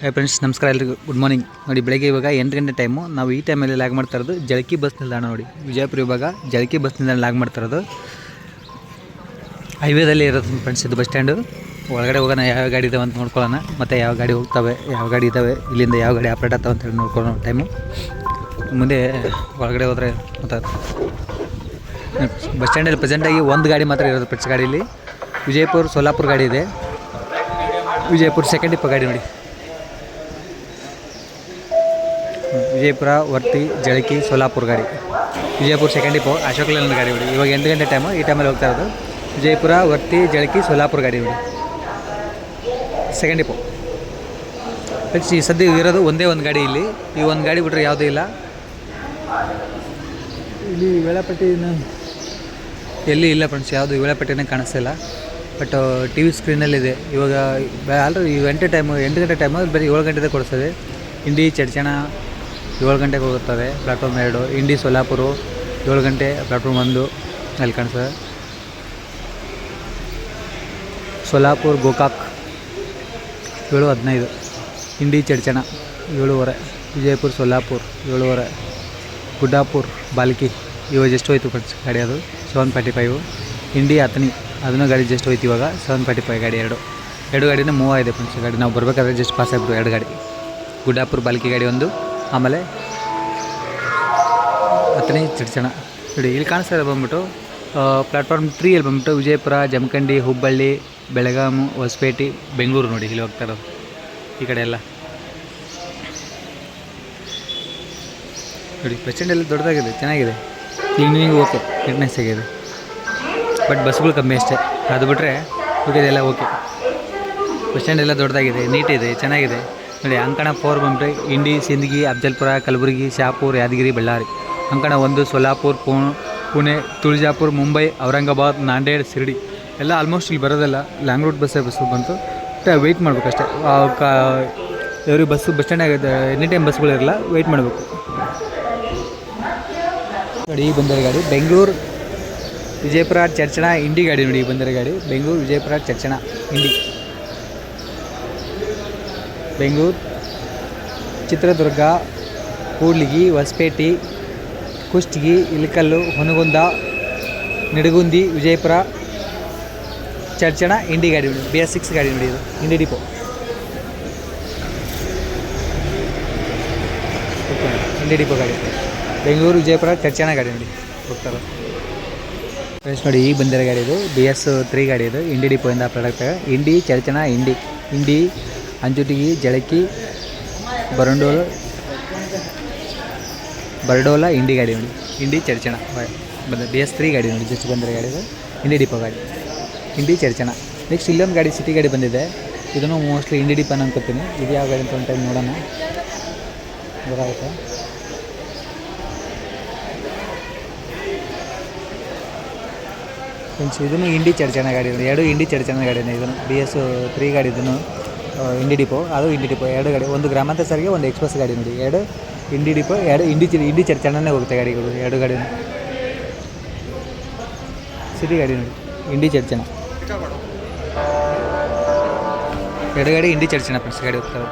ಹೇ friends ನಮಸ್ಕಾರ ಎಲ್ಲರಿಗೂ good morning ನೋಡಿ, ಬೆಳಗ್ಗೆ ಇವಾಗ ಎಂಟು ಗಂಟೆ ಟೈಮು ನಾವು ಈ ಟೈಮಲ್ಲಿ ಲ್ಯಾಗ್ ಮಾಡ್ತಾ ಇರೋದು ಜಳಕಿ ಬಸ್ ನಿಲ್ದಾಣ ನೋಡಿ. ವಿಜಯಪುರ ಇವಾಗ ಜಳಕಿ ಬಸ್ ನಿಲ್ದಾಣ ಲ್ಯಾಗ್ ಮಾಡ್ತಾ ಇರೋದು. ಹೈವೇದಲ್ಲಿ ಇರೋದು ಫ್ರೆಂಡ್ಸ್ ಇದು ಬಸ್ ಸ್ಟ್ಯಾಂಡು ಒಳಗಡೆ ಹೋಗೋಣ, ಯಾವ ಗಾಡಿ ಇದಾವೆ ಅಂತ ನೋಡ್ಕೊಳ್ಳೋಣ. ಮತ್ತು ಯಾವ ಗಾಡಿ ಹೋಗ್ತವೆ, ಯಾವ ಗಾಡಿ ಇದ್ದಾವೆ ಇಲ್ಲಿಂದ ಯಾವ ಗಾಡಿ ಆಪ್ರೇಟ್ ಆಗ್ತವೆ ಅಂತೇಳಿ ನೋಡ್ಕೊಳ್ಳೋಣ ಟೈಮು ಮುಂದೆ ಒಳಗಡೆ ಹೋದರೆ ಮತ್ತು ಬಸ್ ಸ್ಟ್ಯಾಂಡಲ್ಲಿ ಪ್ರೆಸೆಂಟಾಗಿ ಒಂದು ಗಾಡಿ ಮಾತ್ರ ಇರೋದು ಫ್ರೆಂಡ್ಸ್ ಗಾಡೀಲಿ. ವಿಜಯಪುರ, ಸೋಲಾಪುರ ಗಾಡಿ ಇದೆ. ವಿಜಯಪುರ ಸೆಕೆಂಡ್ ಇಪ್ಪ ಗಾಡಿ ನೋಡಿ. ವಿಜಯಪುರ ವರ್ತಿ ಜಳಕಿ ಸೋಲಾಪುರ ಗಾಡಿ. Vijayapura second depot Ashok line ಗಾಡಿ ಬಿಡಿ. ಇವಾಗ ಎಂಟು ಗಂಟೆ ಟೈಮು ಈ ಟೈಮಲ್ಲಿ ಹೋಗ್ತಾ ಇರೋದು. ವಿಜಯಪುರ ವರ್ತಿ ಜಳಕಿ ಸೋಲಾಪುರ ಗಾಡಿ ಬಿಡಿ. ಸೆಕೆಂಡ್ ಡಿಪೋ ಫ್ರೆಂಡ್ಸ್ ಈ ಸದ್ಯ ಇರೋದು ಒಂದೇ ಒಂದು ಗಾಡಿ ಇಲ್ಲಿ. ಈ ಒಂದು ಗಾಡಿ ಬಿಟ್ಟರೆ ಯಾವುದೂ ಇಲ್ಲ. ಇಲ್ಲಿ ವೇಳಾಪಟ್ಟಿನ ಎಲ್ಲಿ ಇಲ್ಲ ಫ್ರೆಂಡ್ಸ್ ಯಾವುದು ವೇಳಾಪಟ್ಟಿನೇ ಕಾಣಿಸ್ತಿಲ್ಲ ಬಟ್ ಟಿ ವಿ ಸ್ಕ್ರೀನಲ್ಲಿದೆ ಇವಾಗ ಆಲ್ರೆಡಿ ಈ ಎಂಟು ಟೈಮು ಎಂಟು ಗಂಟೆ ಟೈಮು ಬರೀ ಏಳು ಗಂಟೆದೇ ಕೊಡಿಸ್ತದೆ ಹಿಂಡಿ ಚಡ್ಚಣ ಏಳು ಗಂಟೆಗೆ ಹೋಗುತ್ತವೆ. ಪ್ಲಾಟ್ಫಾರ್ಮ್ ಎರಡು ಇಂಡಿ ಸೊಲ್ಲಾಪುರ ಏಳು ಗಂಟೆ ಪ್ಲಾಟ್ಫಾರ್ಮ್ ಒಂದು ಅಲ್ಲಿ ಕಾಣಿಸ್ತದೆ. ಸೊಲ್ಲಾಪುರ್ ಗೋಕಾಕ್ ಏಳು, ಹದಿನೈದು. ಇಂಡಿ ಚಡ್ಚಣ ಏಳುವರೆ. ವಿಜಯಪುರ ಸೊಲ್ಲಾಪುರ್ ಏಳುವರೆ. ಗುಡ್ಡಾಪುರ್ ಬಾಲ್ಕಿ ಇವಾಗ ಜಸ್ಟ್ ಹೋಯ್ತು ಫ್ರೆಂಡ್ಸ್ ಗಾಡಿ ಅದು. ಸೆವೆನ್ ಫಾರ್ಟಿ ಫೈವು ಇಂಡಿ ಹತ್ತನಿ ಅದನ್ನು ಗಾಡಿ ಜಸ್ಟ್ ಹೋಯ್ತು ಇವಾಗ. ಸೆವೆನ್ ಫಾರ್ಟಿ ಫೈವ್ ಗಾಡಿ ಎರಡು. ಎರಡು ಗಾಡಿನ ಮೂವ್ ಆಗಿದೆ ಫ್ರೆಂಡ್ಸ್ ಗಾಡಿ. ನಾವು ಬರಬೇಕಾದ್ರೆ ಜಸ್ಟ್ ಪಾಸ್ ಆಗ್ಬಿಟ್ಟು ಎರಡು ಗಾಡಿ. ಗುಡ್ಡಾಪುರ ಬಾಲ್ಕಿ ಗಾಡಿ ಒಂದು. ಆಮೇಲೆ ಹತ್ತನೇ ಚಿಡ್ಚಣ ನೋಡಿ, ಇಲ್ಲಿ ಕಾಣಿಸ್ತಾ ಬಂದ್ಬಿಟ್ಟು ಪ್ಲಾಟ್ಫಾರ್ಮ್ ತ್ರೀಯಲ್ಲಿ ಬಂದ್ಬಿಟ್ಟು ವಿಜಯಪುರ, ಜಮಖಂಡಿ, ಹುಬ್ಬಳ್ಳಿ ಬೆಳಗಾಮು ಹೊಸಪೇಟೆ, ಬೆಂಗಳೂರು ನೋಡಿ, ಇಲ್ಲಿ ಹೋಗ್ತಾ ಇರೋದು. ಈ ಕಡೆ ಎಲ್ಲ. ನೋಡಿ ಬಸ್ ಸ್ಟ್ಯಾಂಡ್ ಎಲ್ಲ ದೊಡ್ಡದಾಗಿದೆ, ಚೆನ್ನಾಗಿದೆ. ಕ್ಲೀನಿಂಗ್ ಓಕೆ ಫಿಟ್ನೆಸ್ ಆಗಿದೆ. ಬಟ್ ಬಸ್ಗಳು ಕಮ್ಮಿ ಅಷ್ಟೇ. ಅದು ಬಿಟ್ಟರೆ ಉಳಿದೆಲ್ಲ ಓಕೆ ಬಸ್ ಸ್ಟ್ಯಾಂಡ್ ಎಲ್ಲ ದೊಡ್ಡದಾಗಿದೆ ನೀಟಿದೆ ಚೆನ್ನಾಗಿದೆ. ನೋಡಿ ಅಂಕಣ ಫೋರ್ ಬಂದ್ಬಿಟ್ಟು ಇಂಡಿ, ಸಿಂದಗಿ, ಅಫ್ಜಲ್ಪುರ, ಕಲಬುರಗಿ, ಶಾಪುರ್, ಯಾದಗಿರಿ, ಬಳ್ಳಾರಿ. ಅಂಕಣ ಒಂದು ಸೊಲ್ಲಾಪುರ್ ಪುಣೆ, ತುಳಜಾಪುರ್, ಮುಂಬೈ, ಔರಂಗಾಬಾದ್, ನಾಂದೇಡ್, ಶಿರ್ಡಿ. ಎಲ್ಲ ಆಲ್ಮೋಸ್ಟ್ ಇಲ್ಲಿ ಬರೋದಲ್ಲ ಲಾಂಗ್ ರೂಟ್ ಬಸ್ಸೇ ಬಸ್ಸು ಬಂತು. ವೆಯ್ಟ್ ಮಾಡ್ಬೇಕಷ್ಟೇ ಎವ್ರಿ ಬಸ್ಸು ಬಸ್ ಸ್ಟ್ಯಾಂಡ್ ಆಗಿದೆ ಎನಿ ಟೈಮ್ ಬಸ್ಗಳಿರಲ್ಲ ವೆಯ್ಟ್ ಮಾಡಬೇಕು. ನೋಡಿ, ಈ ಬಂದರೆ ಗಾಡಿ, ಬೆಂಗಳೂರು, ವಿಜಯಪುರ, ಚರ್ಚಣ, ಇಂಡಿ ಗಾಡಿ ನೋಡಿ, ಈ ಬಂದರೆ ಗಾಡಿ. ಬೆಂಗಳೂರು, ವಿಜಯಪುರ, ಚರ್ಚಣ, ಇಂಡಿ. ಬೆಂಗಳೂರು, ಚಿತ್ರದುರ್ಗ, ಕೂಡ್ಲಿಗಿ, ಹೊಸಪೇಟೆ, ಕುಷ್ಟಗಿ, ಇಳಕಲ್ಲು, ಹೊನಗುಂದ, ನಿಡಗುಂದಿ, ವಿಜಯಪುರ ಚರ್ಚಣ ಇಂಡಿ ಗಾಡಿ ನೋಡಿ. ಬಿ ಎಸ್ ಸಿಕ್ಸ್ ಗಾಡಿ ನೋಡಿ ಇದು. Indi depot. Okay Indi depot ಗಾಡಿ. ಬೆಂಗಳೂರು, ವಿಜಯಪುರ ಚರ್ಚಣ ಗಾಡಿ ನೋಡಿ. ಹೋಗ್ತಾರೆ? ಫ್ರೆಂಡ್ಸ್ ನೋಡಿ, ಈಗ ಬಂದಿರೋ ಗಾಡಿ ಇದು. ಬಿ ಎಸ್ ತ್ರೀ ಗಾಡಿ ಇದು. ಇಂಡಿ ಡಿಪೋಯಿಂದ ಪ್ರಾಡಕ್ಟ್ ಇಂಡಿ ಚರ್ಚಣ ಇಂಡಿ. ಇಂಡಿ ಅಂಜುಟಿಗಿ, ಜಳಕಿ, ಬರಂಡೋಲ, ಬರ್ಡೋಲ ಇಂಡಿ ಗಾಡಿ ನೋಡಿ. ಇಂಡಿ ಚರ್ಚಣ ಬಂದ ಬಿ ಎಸ್ ತ್ರೀ ಗಾಡಿ ನೋಡಿ ಜಸ್ಟ್ ಬಂದಿರೋ ಗಾಡಿ ಇದು. ಇಂಡಿ ಡಿಪೋ ಗಾಡಿ. ಇಂಡಿ ಚರ್ಚಣ ನೆಕ್ಸ್ಟ್ ಇಲ್ಲೊಂದು ಗಾಡಿ ಸಿಟಿ ಗಾಡಿ ಬಂದಿದೆ. ಇದನ್ನು ಮೋಸ್ಟ್ಲಿ ಇಂಡಿ ಡಿಪೋ ಅನ್ಕೋತೀನಿ. ಇದು ಯಾವ ಗಾಡಿ ಅಂತ ಟೈಮ್ ನೋಡೋಣ. ಗೊತ್ತಾಗುತ್ತೆ? ಫ್ರೆಂಡ್ಸ್ ಇದನ್ನು ಇಂಡಿ ಚರ್ಚಣ ಗಾಡಿ. ಎರಡು ಇಂಡಿ ಚರ್ಚಣ ಗಾಡಿನೇ ಇದನ್ನು. ಬಿ ಎಸ್ ತ್ರೀ ಗಾಡಿ ಇದನ್ನು. ಇಂಡಿ ಡಿಪೋ ಅದು ಇಂಡಿ ಡಿಪೋ ಎರಡು ಗಾಡಿ, ಒಂದು ಗ್ರಾಮಾಂತರ ಸಾರಿಗೆ ಒಂದು ಎಕ್ಸ್ಪ್ರೆಸ್ ಗಾಡಿ ನೋಡಿ ಎರಡು ಇಂಡಿ ಡಿಪೋ ಎರಡು ಇಂಡಿ ಇಂಡಿ ಚರ್ಚಣನೇ ಹೋಗುತ್ತೆ ಗಾಡಿಗಳು, ಎರಡು ಗಾಡಿ. ಸಿಟಿ ಗಾಡಿ ನೋಡಿ. ಇಂಡಿ ಚರ್ಚಣ ಎರಡು ಗಾಡಿ ಇಂಡಿ ಚರ್ಚಣ ಫ್ರೆಂಡ್ಸ್ ಗಾಡಿ ಹೋಗ್ತವೆ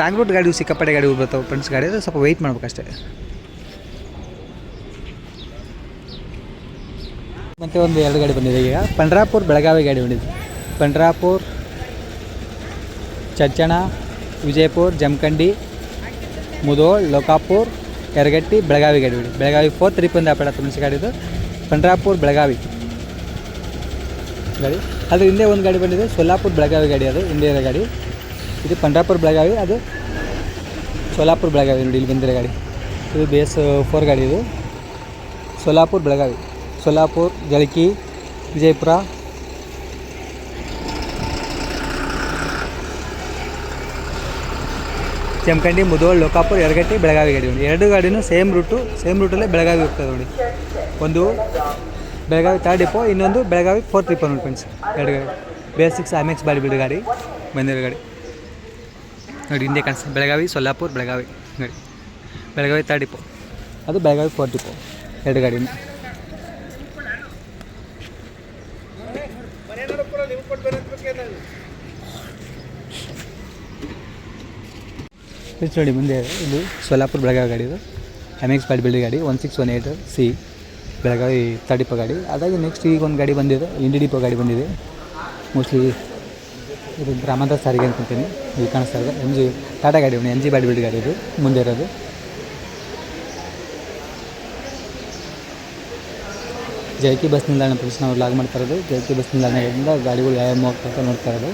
ರಾಂಗ್ ರೂಟ್ ಗಾಡಿ ಸಿಕ್ಕಾಪಟ್ಟೆ ಗಾಡಿ ಬರ್ತಾವೆ ಫ್ರೆಂಡ್ಸ್ ಗಾಡಿ. ಸ್ವಲ್ಪ ವೆಯ್ಟ್ ಮಾಡ್ಬೇಕಷ್ಟೇ. ಮತ್ತು ಒಂದು ಎರಡು ಗಾಡಿ ಬಂದಿದೆ. ಈಗ ಪಂಡ್ರಾಪುರ್ ಬೆಳಗಾವಿ ಗಾಡಿ ಬಂದಿದೆ. ಪಂಡ್ರಾಪುರ್ ಚಚ್ಚಣ ವಿಜಯಪುರ, ಜಮಖಂಡಿ, ಮುದೋಳ್, ಲೋಕಾಪುರ್ ಎರಗಟ್ಟಿ ಬೆಳಗಾವಿ ಗಾಡಿ ಬಿಡಿ ಬೆಳಗಾವಿ ಫೋರ್ ತ್ರೀ ಪಂದ ಆಪೇಡ ತುಳಸಿ ಗಾಡಿದು ಪಂಡ್ರಾಪುರ್, ಬೆಳಗಾವಿ. ಗಾಡಿ. ಅದು ಹಿಂದೆ ಒಂದು ಗಾಡಿ ಬಂದಿದೆ. ಸೋಲಾಪುರ್, ಬೆಳಗಾವಿ ಗಾಡಿ ಅದು. ಹಿಂದೆ ಗಾಡಿ. ಇದು ಪಂಡ್ರಾಪುರ್, ಬೆಳಗಾವಿ. ಅದು ಸೋಲಾಪುರ್, ಬೆಳಗಾವಿ ನೋಡಿ, ಇಲ್ಲಿ ಬಂದಿರೋ ಗಾಡಿ. ಇದು ಬಿ ಎಸ್ ಫೋರ್ ಗಾಡಿ ಇದು. ಸೋಲಾಪುರ್, ಬೆಳಗಾವಿ. ಸೋಲಾಪುರ್ ಜಳಕಿ, ವಿಜಯಪುರ. ಜಮಖಂಡಿ ಮುದೋಳ್, ಲೋಕಾಪುರ್ ಎರಗಟ್ಟಿ ಬೆಳಗಾವಿ ಗಾಡಿ ನೋಡಿ ಎರಡು ಗಾಡಿನೂ ಸೇಮ್ ರೂಟು, ಸೇಮ್ ರೂಟಲ್ಲೇ ಬೆಳಗಾವಿ ಹೋಗ್ತದೆ ನೋಡಿ. ಒಂದು ಬೆಳಗಾವಿ ಥರ್ಡ್ ಡಿಪೋ, ಇನ್ನೊಂದು ಬೆಳಗಾವಿ ಫೋರ್ತ್ ಡಿಪೋ ನೋಡಿ ಫ್ರೆಂಡ್ಸ್ ಎರಡು ಗಾಡಿ. ಬೇಸಿಕ್ಸ್ ಐಮೆಕ್ಸ್ ಬಾಡಿ ಬಿಡು ಗಾಡಿ ಬಂದಿರೋ ಗಾಡಿ. ನೋಡಿ, ಹಿಂದೆ ಕಾಣಿಸ್ತದೆ ಬೆಳಗಾವಿ, ಸೊಲ್ಲಾಪುರ್, ಬೆಳಗಾವಿ ಗಾಡಿ. Belagavi third depot. ಅದು ಬೆಳಗಾವಿ ಫೋರ್ತ್ ಡಿಪೋ. ಎರಡು ಗಾಡಿನ. ನೋಡಿ ಮುಂದೆ ಇದು ಸೋಲಾಪುರ ಬೆಳಗಾವಿ ಗಾಡಿ ಇದು. ಎಂ ಎಕ್ಸ್ ಪಾಟ್ ಬಿಲ್ಡಿ ಗಾಡಿ one six one eight C Belagavi ತಡಿಪ ಗಾಡಿ. ಅದಾಗಿ ನೆಕ್ಸ್ಟ್ ಈಗ ಒಂದು ಗಾಡಿ ಬಂದಿದೆ ಇಂಡಿ ಡಿಪೋ ಗಾಡಿ ಬಂದಿದೆ. ಮೋಸ್ಟ್ಲಿ ಇದು ಗ್ರಾಮಾಂತರ ಸಾರಿಗೆ ಅಂತೀನಿ ಇಲ್ಲಿ ಕಾಣಿಸ್ತಾ ಇದೆ. ಎಂ ಜಿ ಟಾಟಾ ಗಾಡಿ ಎಂ ಜಿ ಬಾಡಿ ಬಿಲ್ಡಿ ಗಾಡಿ ಇದು, ಮುಂದೆ ಇರೋದು. ಜಯಕಿ ಬಸ್ ನಿಲ್ದಾಣ ಪ್ರದೇಶ ನಾವು ಲಾಗ್ ಮಾಡ್ತಾ ಇರೋದು. ಜಯಕಿ ಬಸ್ ನಿಲ್ದಾಣದಿಂದ ಗಾಡಿಗಳು ಯಾವ ಅಂತ ನೋಡ್ತಾ ಇರೋದು.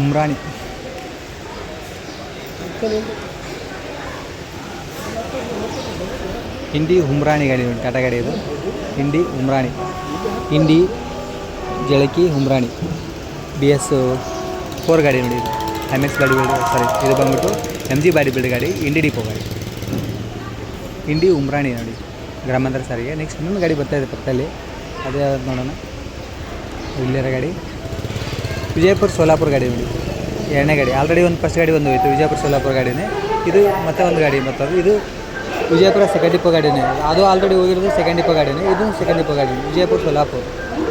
ಉಮ್ರಾಣಿ. ಹಿಂಡಿ ಉಮ್ರಾಣಿ ಗಾಡಿ ಟಾಟಾ ಗಾಡಿ ಇದು. Indi Umrani. Indi Jalaki Umrani. B S four ಗಾಡಿ ನೋಡಿ M X body build sorry ಇದು ಬಂದ್ಬಿಟ್ಟು ಎಂ ಜಿ ಬಾಡಿ ಬಿಲ್ಡ್ ಗಾಡಿ ಇಂಡಿ ಡಿಪೋ ಗಾಡಿ. ಇಂಡಿ ಉಮ್ರಾಣಿ ನೋಡಿ ಗ್ರಾಮಾಂತರ ಸಾರಿಗೆ. ನೆಕ್ಸ್ಟ್ ಇನ್ನೊಂದು ಗಾಡಿ ಬರ್ತಾ ಇದೆ ಪಕ್ಕದಲ್ಲಿ. ಅದೇ ನೋಡೋಣ. ಇಲ್ಲಿರ ಗಾಡಿ. ವಿಜಯಪುರ ಸೋಲಾಪುರ ಗಾಡಿ ನೋಡಿ ಎರಡನೇ ಗಾಡಿ. ಆಲ್ರೆಡಿ ಒಂದು ಫಸ್ಟ್ ಗಾಡಿ ಒಂದು ಹೋಯಿತು ವಿಜಯಪುರ ಸೋಲಾಪುರ ಗಾಡಿನೇ. ಇದು ಮತ್ತೆ ಒಂದು ಗಾಡಿ ಮತ್ತದು ಇದು ವಿಜಯಪುರ ಸೆಕೆಂಡ್ ಡಿಪೋ ಗಾಡಿನೇ. ಅದು ಆಲ್ರೆಡಿ ಹೋಗಿರೋದು ಸೆಕೆಂಡ್ ಡಿಪೋ ಗಾಡಿನೇ. ಇದು ಸೆಕೆಂಡ್ ಡಿಪೋ ಗಾಡಿನೇ. ವಿಜಯಪುರ ಸೋಲಾಪುರ.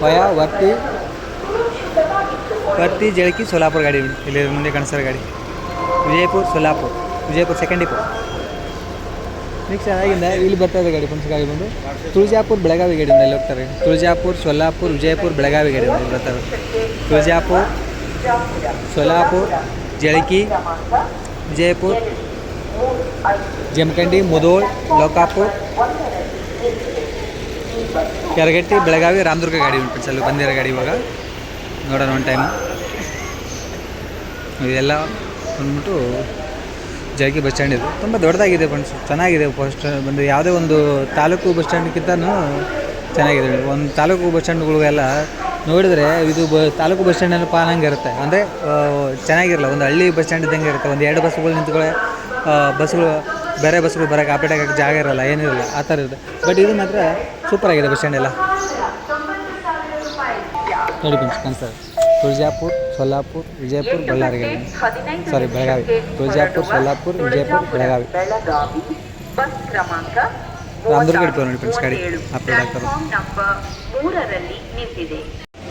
ವಯಾ ವರ್ತಿ ವರ್ತಿ ಜಳಕಿ ಸೋಲಾಪುರ ಗಾಡಿ ಇಲ್ಲಿ ಮುಂದೆ ಕಾಣಿಸ್ತಾರೆ ಗಾಡಿ. Vijayapura Solapur. Vijayapura second depot next ಆಗಿಂದ ಇಲ್ಲಿ ಬರ್ತಾ ಇದೆ ಗಾಡಿ ಫಂಕ್ಷನ್ ಗಾಡಿ ಬಂದು. ತುಳಜಾಪುರ ಬೆಳಗಾವಿ ಗಾಡಿ ಇಲ್ಲಿ ಹೋಗ್ತಾರೆ. ತುಳಜಾಪುರ ಸೋಲಾಪುರ ವಿಜಯಪುರ ಬೆಳಗಾವಿ ಗಾಡಿ ಇಲ್ಲಿ ಬರ್ತಾರೆ. ತುಳಜಾಪುರ ಸೋಲಾಪುರ್ ಜಳಕಿ ವಿಜಯಪುರ ಜಮಖಂಡಿ ಮುದೋಳ್ ಲೋಕಾಪುರ್ ಕೆರಗಟ್ಟಿ ಬೆಳಗಾವಿ ರಾಮದುರ್ಗ ಗಾಡಿ ಉಂಟು ಸಲ ಬಂದಿರೋ ಗಾಡಿ ಇವಾಗ. ನೋಡೋಣ ಒಂದು ಟೈಮು ಇದೆಲ್ಲ ಬಂದ್ಬಿಟ್ಟು ಜಾಗಿ ಬಸ್ ಸ್ಟ್ಯಾಂಡ್ ಇದು. ತುಂಬ ದೊಡ್ಡದಾಗಿದೆ ಫ್ರೆಂಡ್ಸ್ ಚೆನ್ನಾಗಿದೆ ಬಸ್ ಬಂದು ಯಾವುದೇ ಒಂದು ತಾಲೂಕು ಬಸ್ ಸ್ಟ್ಯಾಂಡ್ಗಿಂತನೂ ಚೆನ್ನಾಗಿದೆ ಒಂದು ತಾಲೂಕು ಬಸ್ ಸ್ಟ್ಯಾಂಡ್ಗಳಿಗೆಲ್ಲ ನೋಡಿದ್ರೆ ಇದು ಬ, ತಾಲೂಕು ಬಸ್ ಸ್ಟ್ಯಾಂಡ್ ಪಾಲಂಗೆ ಇರುತ್ತೆ. ಅಂದರೆ ಚೆನ್ನಾಗಿರಲ್ಲ. ಒಂದು ಹಳ್ಳಿ ಬಸ್ ಸ್ಟ್ಯಾಂಡ್ ಇದ್ದಂಗೆ ಇರುತ್ತೆ. ಒಂದು ಎರಡು ಬಸ್ಗಳು ನಿಂತ್ಕೊಳ್ಳೆ ಬಸ್ಗಳು ಬೇರೆ ಬಸ್ಗಳು ಬರೋಕ್ಕೆ ಅಪ್ಡೇಟ್ ಆಗೋಕ್ಕೆ ಜಾಗ ಇರಲ್ಲ ಏನಿರಲ್ಲ ಆ ಥರ ಇರುತ್ತೆ. ಬಟ್ ಇದು ಮಾತ್ರ ಸೂಪರ್ ಆಗಿದೆ ಬಸ್ ಸ್ಟ್ಯಾಂಡ್ ಎಲ್ಲ ನೋಡಿ ತುಳಜಾಪುರ್, ಸೊಲ್ಲಾಪುರ್, ವಿಜಯಪುರ, ಬಳ್ಳಾರಿ. ಗಾಡಿ ಸಾರಿ ಬೆಳಗಾವಿ. ತುಳಜಾಪುರ್, ಸೊಲ್ಲಾಪುರ್, ವಿಜಯಪುರ, ಬೆಳಗಾವಿ. ರಾಮದುರ್ಗ ಇಡ್ತೀವಿ ನೋಡಿ ಫ್ರೆಂಡ್ಸ್ ಗಾಡಿ, ಅಪ್ಲೋಡ್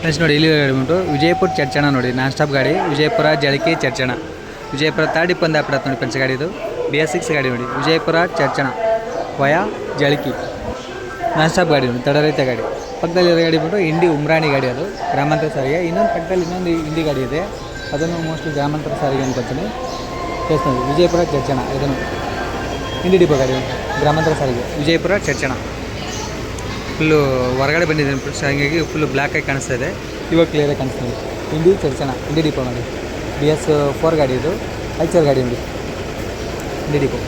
ಫ್ರೆಂಡ್ಸ್ ನೋಡಿ, ಇಲ್ಲಿ ಗಾಡಿ ಉಂಟು ವಿಜಯಪುರ ಚರ್ಚಣ ನೋಡಿ, ನಾನ್ ಸ್ಟಾಪ್ ಗಾಡಿ, ವಿಜಯಪುರ ಜಳಕಿ ಚರ್ಚಣ. ವಿಜಯಪುರ ತರ್ಡ್ ಇಪ್ಪಂದ ಅಪ್ಡೇಟ್ ನೋಡಿ ಫ್ರೆಂಡ್ಸ್ ಗಾಡಿ ಇದು. ಬಿ ಎಸ್ ಸಿಕ್ಸ್ ಗಾಡಿ ನೋಡಿ, Vijayapura Chadchan, via Jalaki. Non stop ಗಾಡಿ ತಡ ರಹಿತ ಗಾಡಿ. ಪಕ್ಕದಲ್ಲಿ ಇರೋ ಗಾಡಿ ಬಿಟ್ಟು ಇಂಡಿ ಉಮ್ರಾಣಿ ಗಾಡಿ ಅದು, ಗ್ರಾಮಾಂತರ ಸಾರಿಗೆ. ಇನ್ನೊಂದು ಪಕ್ಕದಲ್ಲಿ ಇನ್ನೊಂದು ಇಂಡಿ ಗಾಡಿ ಇದೆ. ಅದನ್ನು ಮೋಸ್ಟ್ಲಿ ಗ್ರಾಮಾಂತರ ಸಾರಿಗೆ ಅನ್ಕೊತೀನಿ ನೋಡಿ ವಿಜಯಪುರ, ಚರ್ಚಣ, ಇದನ್ನು. ಇಂಡಿ ಡಿಪೋ ಗಾಡಿ ಗ್ರಾಮಾಂತರ ಸಾರಿಗೆ. ವಿಜಯಪುರ, ಚರ್ಚಣ. ಫುಲ್ಲು ಹೊರಗಡೆ ಬಂದಿದ್ದೀನಿ ಹಾಗಾಗಿ ಫುಲ್ಲು ಬ್ಲ್ಯಾಕ್ ಆಗಿ ಕಾಣಿಸ್ತಾ ಇದೆ. ಇವಾಗ ಕ್ಲಿಯರಾಗಿ ಕಾಣಿಸ್ತಾ ಇದೆ. ಇಂಡಿ ಚರ್ಚಣ ಇಂಡಿ ಡಿಪೋ ಮಾಡಿ ಬಿ ಎಸ್ ಫೋರ್ ಗಾಡಿ ಇದು. ಐಚರ್ ಗಾಡಿ ಉಂಟು. ಇಂಡಿ ಡಿಪೋ